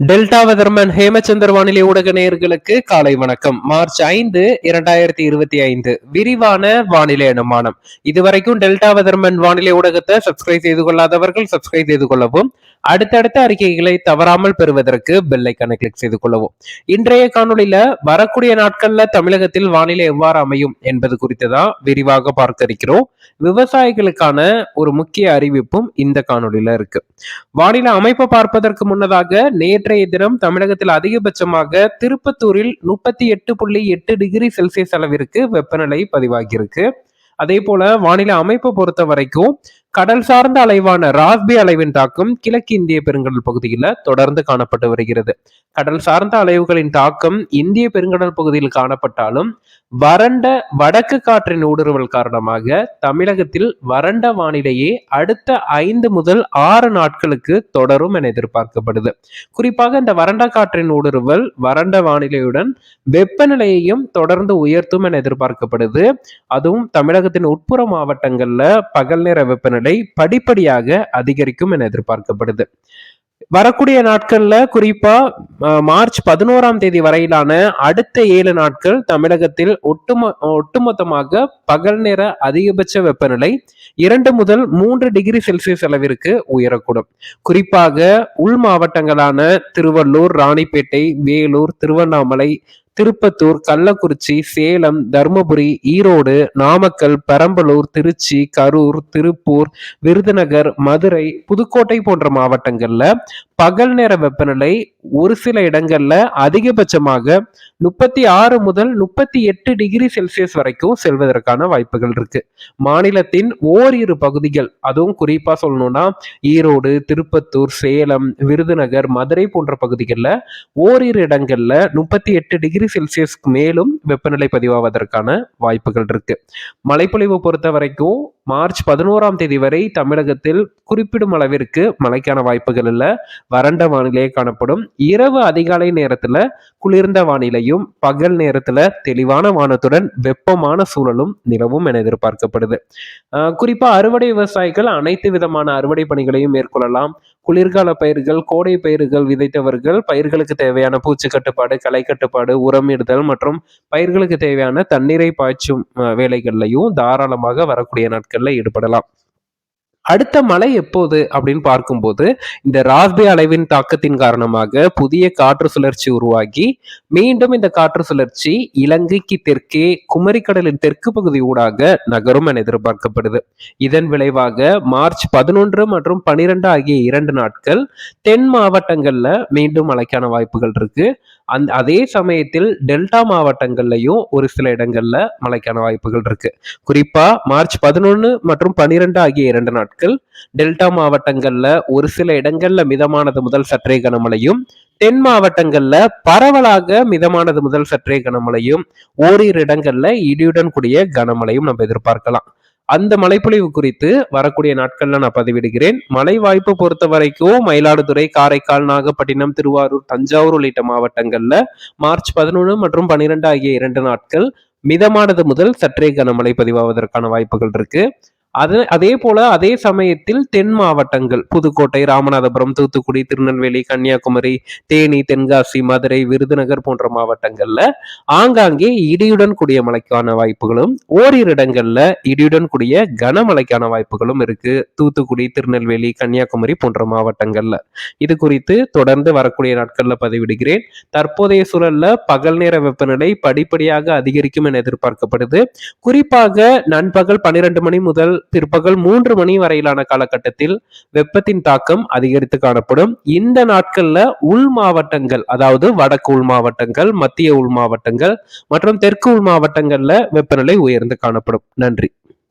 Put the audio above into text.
Delta weatherman Hemachandar வானிலை ஊடக நேயர்களுக்கு காலை வணக்கம். மார்ச் ஐந்து இரண்டாயிரத்தி இருபத்தி ஐந்து. விரிவான வானிலை அனுமானம். இதுவரைக்கும் டெல்டா வெதர்மன் வானிலை ஊடகத்தை சப்ஸ்கிரைப் செய்து கொள்ளாதவர்கள் சப்ஸ்கிரைப் செய்து கொள்ளவும் அடுத்தடுத்த அறிக்கைகளை தவறாமல் பெறுவதற்கு பெல்லைக்கான கிளிக் செய்து கொள்ளவும். இன்றைய காணொலியில வரக்கூடிய நாட்கள்ல தமிழகத்தில் வானிலை எவ்வாறு அமையும் என்பது குறித்து தான் விரிவாக பார்க்க இருக்கிறோம். விவசாயிகளுக்கான ஒரு முக்கிய அறிவிப்பும் இந்த காணொலியில இருக்கு. வானிலை அமைப்பை பார்ப்பதற்கு முன்னதாக நேற்றைய தினம் தமிழகத்தில் அதிகபட்சமாக திருப்பத்தூரில் முப்பத்தி எட்டு புள்ளி எட்டு டிகிரி செல்சியஸ் அளவிற்கு வெப்பநிலை பதிவாகியிருக்கு. அதே போல வானிலை அமைப்பை பொறுத்த வரைக்கும் கடல் சார்ந்த அலைவான ராஸ்பி அலைவின் தாக்கம் கிழக்கு இந்திய பெருங்கடல் பகுதியில் தொடர்ந்து காணப்பட்டு வருகிறது. கடல் சார்ந்த அலைவுகளின் தாக்கம் இந்திய பெருங்கடல் பகுதியில் காணப்பட்டாலும் வறண்ட வடக்கு காற்றின் ஊடுருவல் காரணமாக தமிழகத்தில் வறண்ட வானிலையே அடுத்த ஐந்து முதல் ஆறு நாட்களுக்கு தொடரும் என எதிர்பார்க்கப்படுது. குறிப்பாக இந்த வறண்ட காற்றின் ஊடுருவல் வறண்ட வானிலையுடன் வெப்பநிலையையும் தொடர்ந்து உயர்த்தும் என எதிர்பார்க்கப்படுது. அதுவும் தமிழகத்தின் உட்புற மாவட்டங்கள்ல பகல் நேர வெப்பநிலை படிப்படியாக அதிகரிக்கும் என எதிர்பார்க்கப்படுது. வரக்கூடிய நாட்கள்ல குறிப்பா மார்ச் பதினோராம் தேதி வரையிலான அடுத்த ஏழு நாட்கள் தமிழகத்தில் ஒட்டுமொ ஒட்டுமொத்தமாக பகல் நேர அதிகபட்ச வெப்பநிலை இரண்டு முதல் மூன்று டிகிரி செல்சியஸ் அளவிற்கு உயரக்கூடும். குறிப்பாக உள் மாவட்டங்களான திருவள்ளூர் ராணிப்பேட்டை வேலூர் திருவண்ணாமலை திருப்பத்தூர் கள்ளக்குறிச்சி சேலம் தருமபுரி ஈரோடு நாமக்கல் பெரம்பலூர் திருச்சி கரூர் திருப்பூர் விருதுநகர் மதுரை புதுக்கோட்டை போன்ற மாவட்டங்கள்ல பகல் நேர வெப்பநிலை ஒரு சில இடங்கள்ல அதிகபட்சமாக முப்பத்தி ஆறு முதல் முப்பத்தி எட்டு டிகிரி செல்சியஸ் வரைக்கும் செல்வதற்கான வாய்ப்புகள் இருக்கு. மாநிலத்தின் ஓரிரு பகுதிகள் அதுவும் குறிப்பா சொல்லணும்னா ஈரோடு திருப்பத்தூர் சேலம் விருதுநகர் மதுரை போன்ற பகுதிகளில் ஓரிரு இடங்கள்ல முப்பத்தி எட்டு டிகிரி செல்சியஸ்க்கு மேலும் வெப்பநிலை பதிவாவதற்கான வாய்ப்புகள் இருக்கு. மழைப்பொழிவு பொறுத்த வரைக்கும் மார்ச் பதினோராம் தேதி வரை தமிழகத்தில் குறிப்பிடும் அளவிற்கு மழைக்கான வாய்ப்புகள் இல்லை. வறண்ட வானிலையே காணப்படும். இரவு அதிகாலை நேரத்துல குளிர்ந்த வானிலையும் பகல் நேரத்துல தெளிவான வானத்துடன் வெப்பமான சூழலும் நிலவும் என எதிர்பார்க்கப்படுது. குறிப்பா அறுவடை விவசாயிகள் அனைத்து விதமான அறுவடை பணிகளையும் மேற்கொள்ளலாம். குளிர்கால பயிர்கள் கோடை பயிர்கள் விதைத்தவர்கள் பயிர்களுக்கு தேவையான பூச்சி கட்டுப்பாடு களை கட்டுப்பாடு உரமிடுதல் மற்றும் பயிர்களுக்கு தேவையான தண்ணீரை பாய்ச்சும் வேலைகள்லையும் தாராளமாக வரக்கூடிய நாட்களில் ஈடுபடலாம். அடுத்த மழை எப்போது அப்படின்னு பார்க்கும்போது இந்த ராஸ்பே அலைவின் தாக்கத்தின் காரணமாக புதிய காற்று சுழற்சி உருவாகி மீண்டும் இந்த காற்று சுழற்சி இலங்கைக்கு தெற்கே குமரிக்கடலின் தெற்கு பகுதி ஊடாக நகரும் என எதிர்பார்க்கப்படுது. இதன் விளைவாக மார்ச் பதினொன்று மற்றும் பனிரெண்டு ஆகிய இரண்டு நாட்கள் தென் மாவட்டங்கள்ல மீண்டும் மழைக்கான வாய்ப்புகள் இருக்கு. அந் அதே சமயத்தில் டெல்டா மாவட்டங்கள்லையும் ஒரு சில இடங்கள்ல மழைக்கான வாய்ப்புகள் இருக்கு. குறிப்பா மார்ச் பதினொன்று மற்றும் பனிரெண்டு ஆகிய இரண்டு நாட்கள் நாட்கள் டெல்டா மாவட்டங்கள்ல ஒரு சில இடங்கள்ல மிதமானது முதல் சற்றே கனமழையும் தென் மாவட்டங்கள்ல பரவலாக மிதமானது முதல் சற்றே கனமழையும் ஓரிரு இடங்கள்ல இடியுடன் கூடிய கனமழையும் நம்ம எதிர்பார்க்கலாம். அந்த மழைப்பொழிவு குறித்து வரக்கூடிய நாட்கள்ல நான் பதிவிடுகிறேன். மழை வாய்ப்பு பொறுத்த வரைக்கும் மயிலாடுதுறை காரைக்கால் நாகப்பட்டினம் திருவாரூர் தஞ்சாவூர் உள்ளிட்ட மாவட்டங்கள்ல மார்ச் பதினொன்று மற்றும் பனிரெண்டு ஆகிய இரண்டு நாட்கள் மிதமானது முதல் சற்றே கனமழை பதிவாவதற்கான வாய்ப்புகள் இருக்கு. அது அதே போல அதே சமயத்தில் தென் மாவட்டங்கள் புதுக்கோட்டை ராமநாதபுரம் தூத்துக்குடி திருநெல்வேலி கன்னியாகுமரி தேனி தென்காசி மதுரை விருதுநகர் போன்ற மாவட்டங்கள்ல ஆங்காங்கே இடியுடன் கூடிய மழைக்கான வாய்ப்புகளும் ஓரிரு இடங்கள்ல இடியுடன் கூடிய கனமழைக்கான வாய்ப்புகளும் இருக்கு. தூத்துக்குடி திருநெல்வேலி கன்னியாகுமரி போன்ற மாவட்டங்கள்ல. இது குறித்து தொடர்ந்து வரக்கூடிய நாட்கள்ல பதிவிடுகிறேன். தற்போதைய சூழல்ல பகல் நேர வெப்பநிலை படிப்படியாக அதிகரிக்கும் என எதிர்பார்க்கப்படுது. குறிப்பாக நண்பகல் பன்னிரண்டு மணி முதல் பிற்பகல் மூன்று மணி வரையிலான காலகட்டத்தில் வெப்பத்தின் தாக்கம் அதிகரித்து காணப்படும். இந்த நாட்கள்ல உள் மாவட்டங்கள் அதாவது வடக்கு உள் மாவட்டங்கள் மத்திய உள் மாவட்டங்கள் மற்றும் தெற்கு உள் மாவட்டங்கள்ல வெப்பநிலை உயர்ந்து காணப்படும். நன்றி.